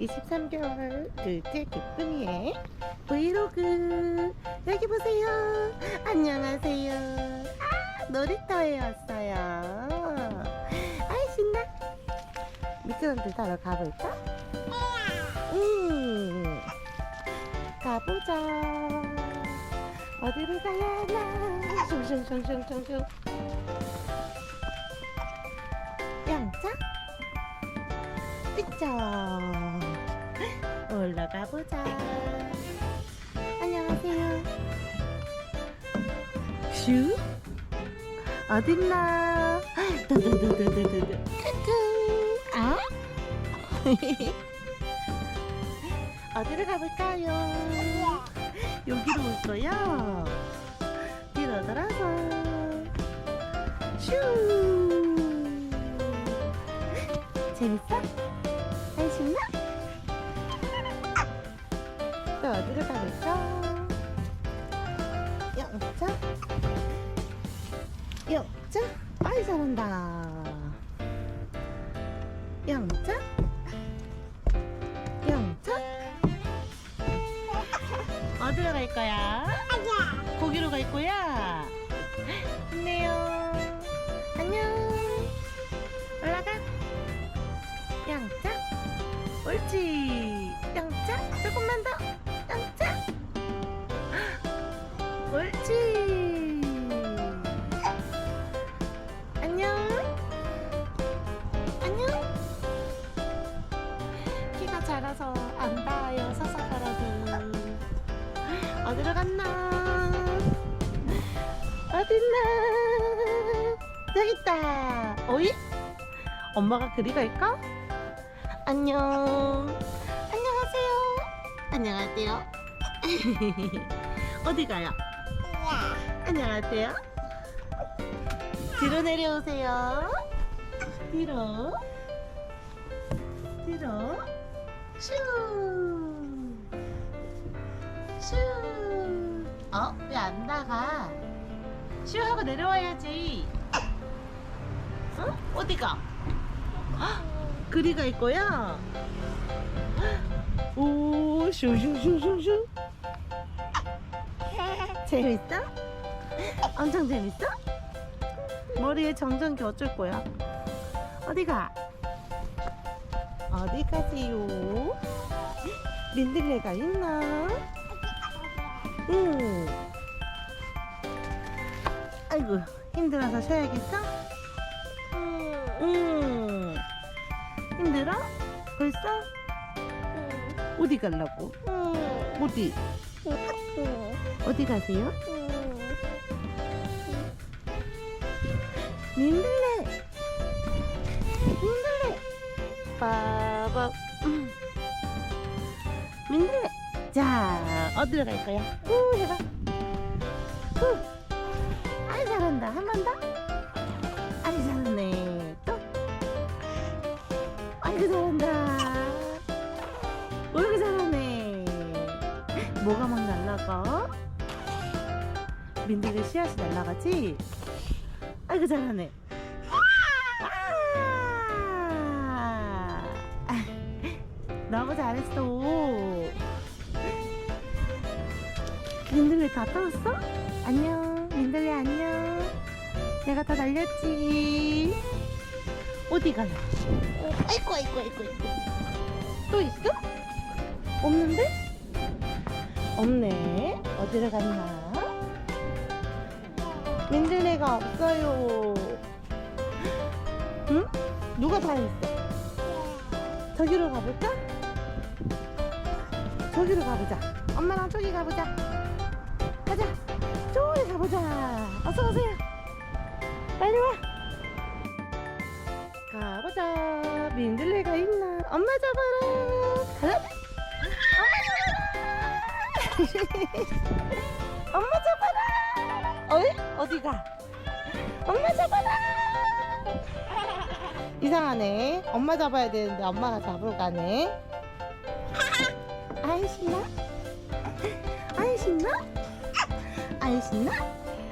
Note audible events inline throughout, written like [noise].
23개월 둘째 기쁨이의 브이로그. 여기 보세요. 안녕하세요. 아, 놀이터에 왔어요. 아이 신나. 미끄럼틀 타러 가볼까? 음. 가보자. 어디로 가야 하나? 슝슝슝슝슝슝 양자? 삐쩍 [laughs] 올라가 보자. 안녕하세요. 슈? 어딨나? [gasps] 두두두두두두 크크 아? [laughs] 어디로 가볼까요? 여기로 올 거야? 뒤로 돌아서. 슈! [laughs] 재밌어? 아이 잘한다 영자? 영자? 어디로 갈 거야? 거기로 갈 거야? 안녕 있다 오이 엄마가 그리 갈까? 안녕. 안녕하세요. 안녕하세요. [laughs] 어디 가요? 안녕하세요. 뒤로 내려오세요. 뒤로. 뒤로. 슈. 슈. 어? 왜 안 나가? 슈 하고 내려와야지. 어? 어디 가? 그리 갈 거야? 오, 슈슈슈슈슈. 재밌어? 엄청 재밌어? 머리에 정전기 어쩔 거야? 어디 가? 어디 가지요? 민들레가 있나? 응. 아이고, 힘들어서 쉬어야겠어? 응. 힘들어? 벌써? 어디 가려고? 어디? 어디 가세요? 민들레! 민들레! 빠밤! 음. 민들레! 자, 어디로 갈 거야? 우 해봐. 우! 아이, 잘한다. 한 번 더? 날라가? 민들레 씨앗이 날라가지? 아이고 잘하네. 아! 너무 잘했어. 민들레 다 떨었어? 안녕. 민들레 안녕. 내가 다 날렸지. 어디 가요? 어, 아이고 아이고 아이고 아이고. 또 있어? 없는데? 없네. 어디로 갔나? 민들레가 없어요. 응? 누가 다 했어? 저기로 가볼까? 저기로 가보자. 엄마랑 저기 가보자. 가자. 저기 가보자. 어서 오세요. 빨리 와. 가보자. 민들레가 있나? 엄마 잡아라. 가자. 엄마 [laughs] 잡아라. 엄마 잡아라. 어이? 어디가? 엄마 잡아라. [laughs] 이상하네. 엄마 잡아야 되는데 엄마가 잡으러 가네. [laughs] 아이 신나? 아이 신나? 아이 신나?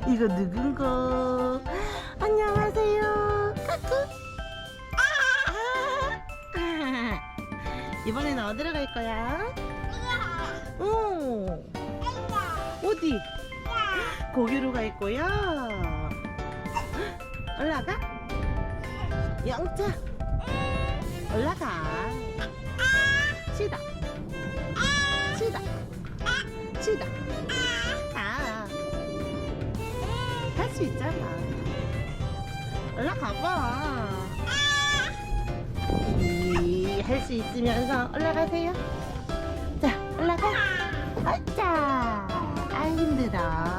이거 누군 거? [gasps] 안녕하세요. 아! 이번에는 어디로 갈 거야? 오 어디? 거기로 갈 거야? 올라가? 영차? 올라가. 치다. 치다. 치다. 아. 할 수 있잖아. 올라가 봐. 할 수 있으면서 올라가세요. 자 올라가. 아짜 아 힘들어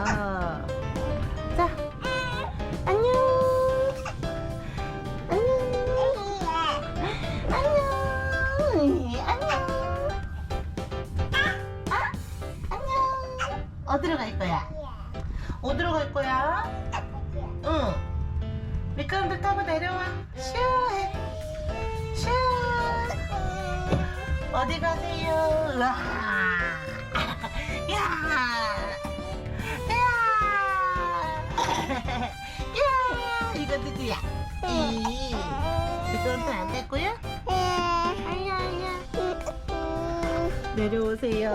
어디 가세요 와 [laughs] 야! 야! [laughs] 야! 이거 누구야? 이 미끄럼틀 안 됐고요? 아야 아야 내려오세요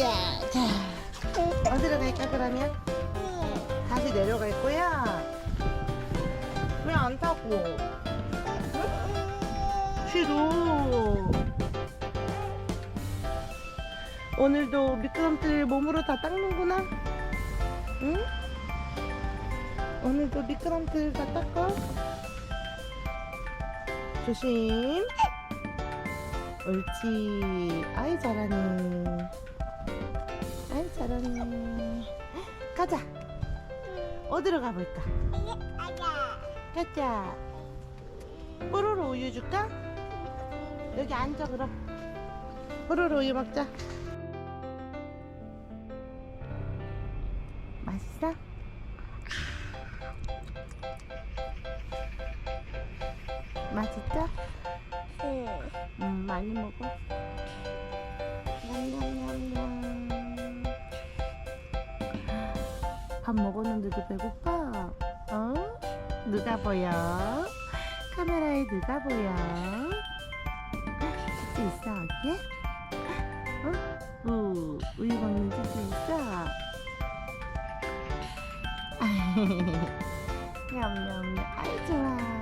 야, 자 어디로 갈까 그러면? 다시 내려갈 거야? 왜 안 타고? 싫어 오늘도 미끄럼틀 몸으로 다 닦는구나? 응? 오늘도 미끄럼틀 다 닦아? 조심. 옳지. 아이 잘하네. 아이 잘하네. 가자. 어디로 가볼까? 가자. 뽀로로 우유 줄까? 여기 앉아 그럼. 뽀로로 우유 먹자 맛있어? 음 많이 먹어 냠냠냠냠 밥 먹었는데도 배고파? 어? 누가 보여? 카메라에 누가 보여? 찌찌 있어 여기에? 어? 우, 우유 먹는 찌찌 있어? [laughs] 냠냠냠 아이 좋아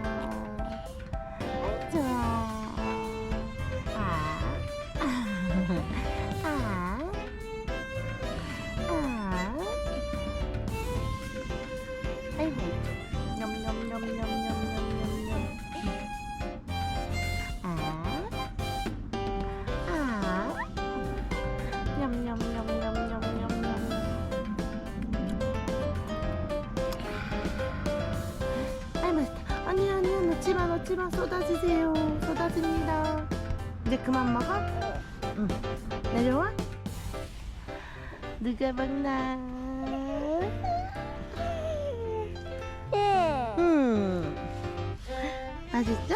넣지마 쏟아지세요. 쏟아집니다. 이제 그만 먹어? 응. 내려와. 누가 먹나? 음. 맛있어?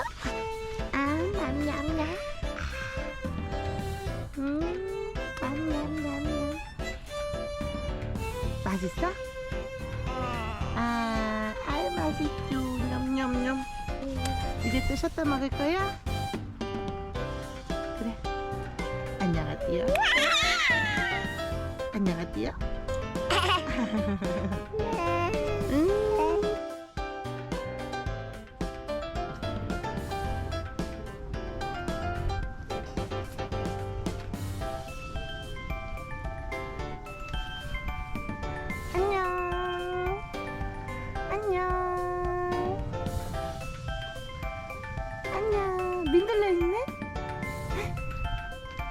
셔터 먹을 거야? 그래. 안녕하세요. [laughs] 안녕하세요. [laughs] 안녕. 민들레 있네?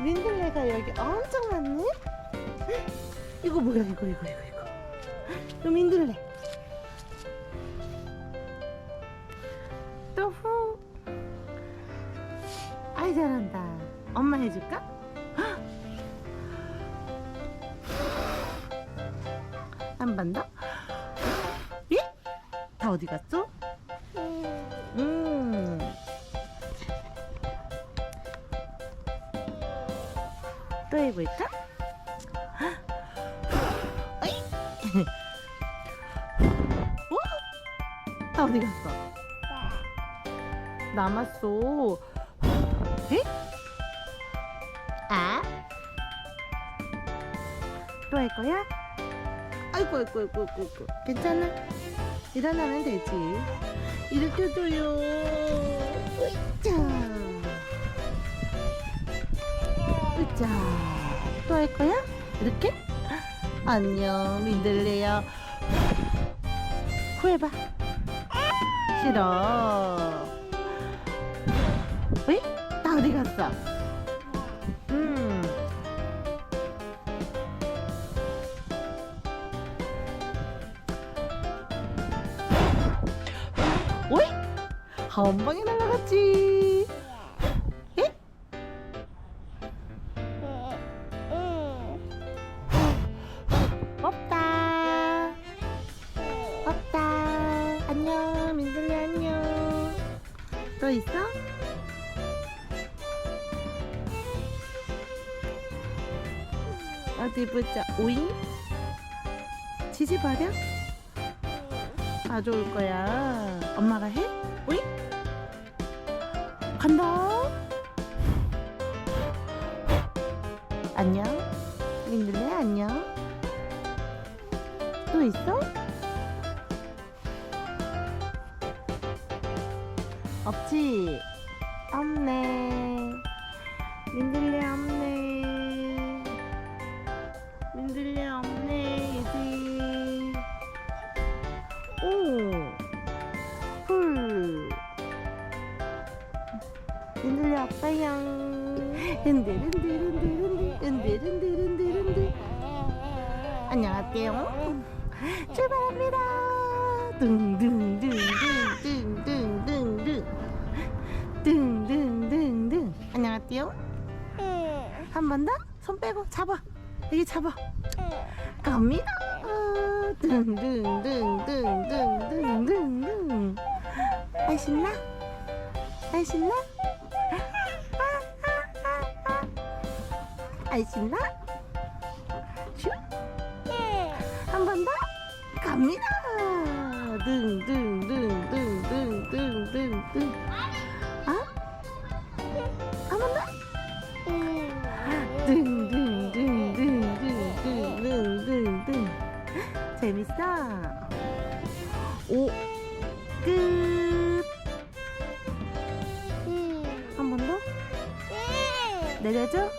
민들레가 여기 엄청 많네? 이거 뭐야, 이거, 이거, 이거, 이거. 이거 민들레. 또 후. 아이, 잘한다. 엄마 해줄까? 한 번 더. 예? 다 어디 갔어? 해볼까? 어이? 어? 다 어디 갔어? 남았어. 에? 아? 또 할 거야? 아이고 아이고 아이고 아이고. 괜찮아 일어나면 되지 이렇게 줘요 으짜 으짜 또 할 거야? 이렇게? 안녕 민들레야 후회봐 싫어 왜? 나 어디 갔어? 음 오이? 한 방에 날아갔지 또 있어? 어디 보자 오잉? 지지버려? 가져올 거야 엄마가 해? 오잉? 간다 안녕 민들레 안녕 또 있어? 없지? 없네. 민들레 없네. 민들레 없네, 얘들. 오! 풀. 민들레 없어요. 흔들흔들흔들흔들, 흔들흔들흔들흔들. 안녕하세요. 출발합니다. 둥둥둥둥둥둥둥 안녕하세요. 한번 더? 손 빼고 잡아. 여기 잡아. 갑니다. 어, 둥둥둥둥둥둥둥 아 신나? 아 신나? 아 신나? 슈? 한번 더? 갑니다. 둥둥둥둥둥둥둥. 아? 재밌어? 오, 끝. 한 번 더? 내려줘?